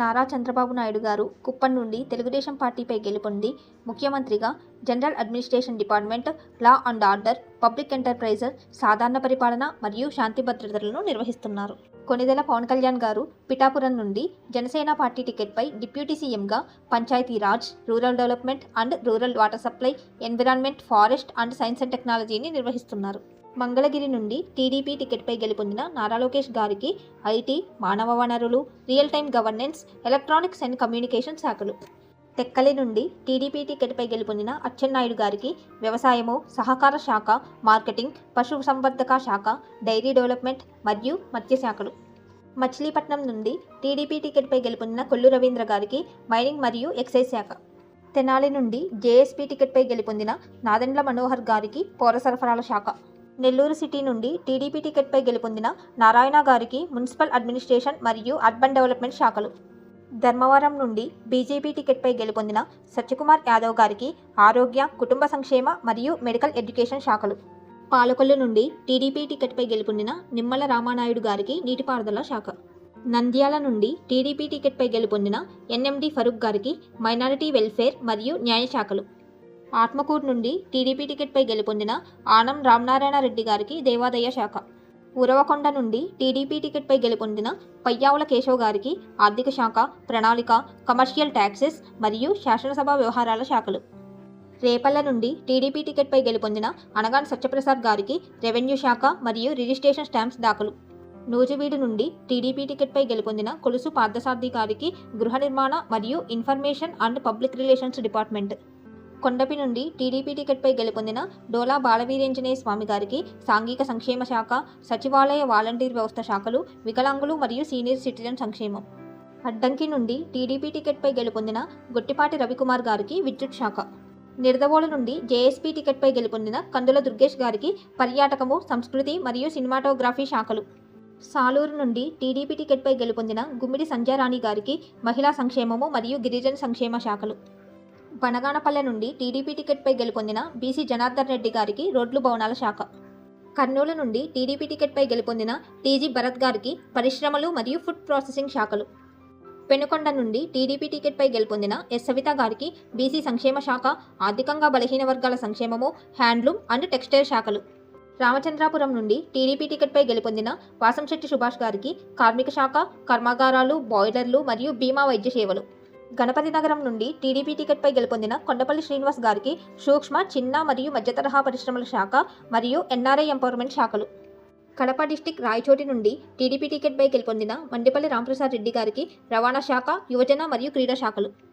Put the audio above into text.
నారా చంద్రబాబు నాయుడు గారు కుప్పం నుండి తెలుగుదేశం పార్టీపై గెలుపొంది. ముఖ్యమంత్రిగా general administration department law and order public enterprises సాధారణ పరిపాలన మరియు శాంతి భద్రతలను నిర్వహిస్తున్నారు. కొనిదెల పవన్ కళ్యాణ్ గారు పిఠాపురం నుండి జనసేన పార్టీ టికెట్పై డిప్యూటీ సీఎంగా Panchayati Raj rural development and rural water supply environment forest and science and టెక్నాలజీని నిర్వహిస్తున్నారు. మంగళగిరి నుండి టీడీపీ టికెట్పై గెలుపొందిన నారా లోకేష్ గారికి ఐటీ మానవ వనరులు real time governance electronics and communication శాఖలు. తెక్కలి నుండి టీడీపీ టికెట్పై గెలుపొందిన అచ్చెన్నాయుడు గారికి వ్యవసాయము సహకార శాఖ మార్కెటింగ్ పశు సంవర్ధక శాఖ డైరీ డెవలప్మెంట్ మరియు మత్స్య శాఖలు. మచిలీపట్నం నుండి టీడీపీ టికెట్పై గెలుపొందిన కొల్లు రవీంద్ర గారికి మైనింగ్ మరియు ఎక్సైజ్ శాఖ. తెనాలి నుండి జేఎస్పీ టికెట్పై గెలుపొందిన నాదెండ్ల మనోహర్ గారికి పౌర సరఫరాల శాఖ. నెల్లూరు సిటీ నుండి టీడీపీ టికెట్పై గెలుపొందిన నారాయణ గారికి మున్సిపల్ అడ్మినిస్ట్రేషన్ మరియు అర్బన్ డెవలప్మెంట్ శాఖలు. ధర్మవరం నుండి బీజేపీ టికెట్పై గెలుపొందిన సత్యకుమార్ యాదవ్ గారికి ఆరోగ్య కుటుంబ సంక్షేమ మరియు మెడికల్ ఎడ్యుకేషన్ శాఖలు. పాలకొల్లు నుండి టీడీపీ టికెట్పై గెలుపొందిన నిమ్మల రామానాయుడు గారికి నీటిపారుదల శాఖ. నంద్యాల నుండి టీడీపీ టికెట్పై గెలుపొందిన ఎన్ఎండి ఫరూక్ గారికి మైనారిటీ వెల్ఫేర్ మరియు న్యాయ శాఖలు. ఆత్మకూరు నుండి టీడీపీ టికెట్పై గెలుపొందిన ఆనం రామనారాయణ రెడ్డి గారికి దేవాదాయ శాఖ. ఉరవకొండ నుండి టీడీపీ టికెట్పై గెలుపొందిన పయ్యావుల కేశవ్ గారికి ఆర్థిక శాఖ ప్రణాళిక కమర్షియల్ ట్యాక్సెస్ మరియు శాసనసభ వ్యవహారాల శాఖలు. రేపల్ల నుండి టీడీపీ టికెట్పై గెలుపొందిన అనగాన్ సత్యప్రసాద్ గారికి రెవెన్యూ శాఖ మరియు రిజిస్ట్రేషన్ స్టాంప్స్ దాఖలు. నూజివీడు నుండి టీడీపీ టికెట్పై గెలుపొందిన కొలుసు పార్థసార్థి గారికి గృహ నిర్మాణ మరియు information and public relations department. Kondapi నుండి టీడీపీ టికెట్పై గెలుపొందిన డోలా బాలవీరేంజనేయ స్వామి గారికి సాంఘిక సంక్షేమ శాఖ సచివాలయ వాలంటీర్ వ్యవస్థ శాఖలు వికలాంగులు మరియు సీనియర్ సిటిజన్ సంక్షేమం. అడ్డంకి నుండి టీడీపీ టికెట్పై గెలుపొందిన గొట్టిపాటి రవికుమార్ గారికి విద్యుత్ శాఖ. నిర్దవోలు నుండి జేఎస్పీ టికెట్పై గెలుపొందిన కందుల దుర్గేష్ గారికి పర్యాటకము సంస్కృతి మరియు సినిమాటోగ్రఫీ శాఖలు. సాలూరు నుండి టీడీపీ టికెట్పై గెలుపొందిన గుమ్మిడి సంధ్యారాణి గారికి మహిళా సంక్షేమము మరియు గిరిజన సంక్షేమ శాఖలు. బనగానపల్లె నుండి టీడీపీ టికెట్పై గెలుపొందిన బీసీ జనార్దన్ రెడ్డి గారికి రోడ్లు భవనాల శాఖ. కర్నూలు నుండి టీడీపీ టికెట్పై గెలుపొందిన టీజీ భరత్ గారికి పరిశ్రమలు మరియు ఫుడ్ ప్రాసెసింగ్ శాఖలు. పెనుకొండ నుండి టీడీపీ టికెట్పై గెలుపొందిన ఎస్ సవిత గారికి బీసీ సంక్షేమ శాఖ ఆర్థికంగా బలహీన వర్గాల సంక్షేమము హ్యాండ్లూమ్ అండ్ టెక్స్టైల్ శాఖలు. రామచంద్రాపురం నుండి టీడీపీ టికెట్పై గెలుపొందిన వాసంశెట్టి సుభాష్ గారికి కార్మిక శాఖ కర్మాగారాలు బాయిలర్లు మరియు బీమా వైద్య సేవలు. గణపతి నగరం నుండి టీడీపీ టికెట్పై గెలుపొందిన కొండపల్లి శ్రీనివాస్ గారికి సూక్ష్మ చిన్న మరియు మధ్య తరహా పరిశ్రమల శాఖ మరియు ఎన్ఆర్ఐ ఎంపవర్మెంట్ శాఖలు. కడప డిస్టిక్ రాయచోటి నుండి టీడీపీ టికెట్పై గెలుపొందిన మండిపల్లి రాంప్రసాద్ రెడ్డి గారికి రవాణా శాఖ యువజన మరియు క్రీడా శాఖలు.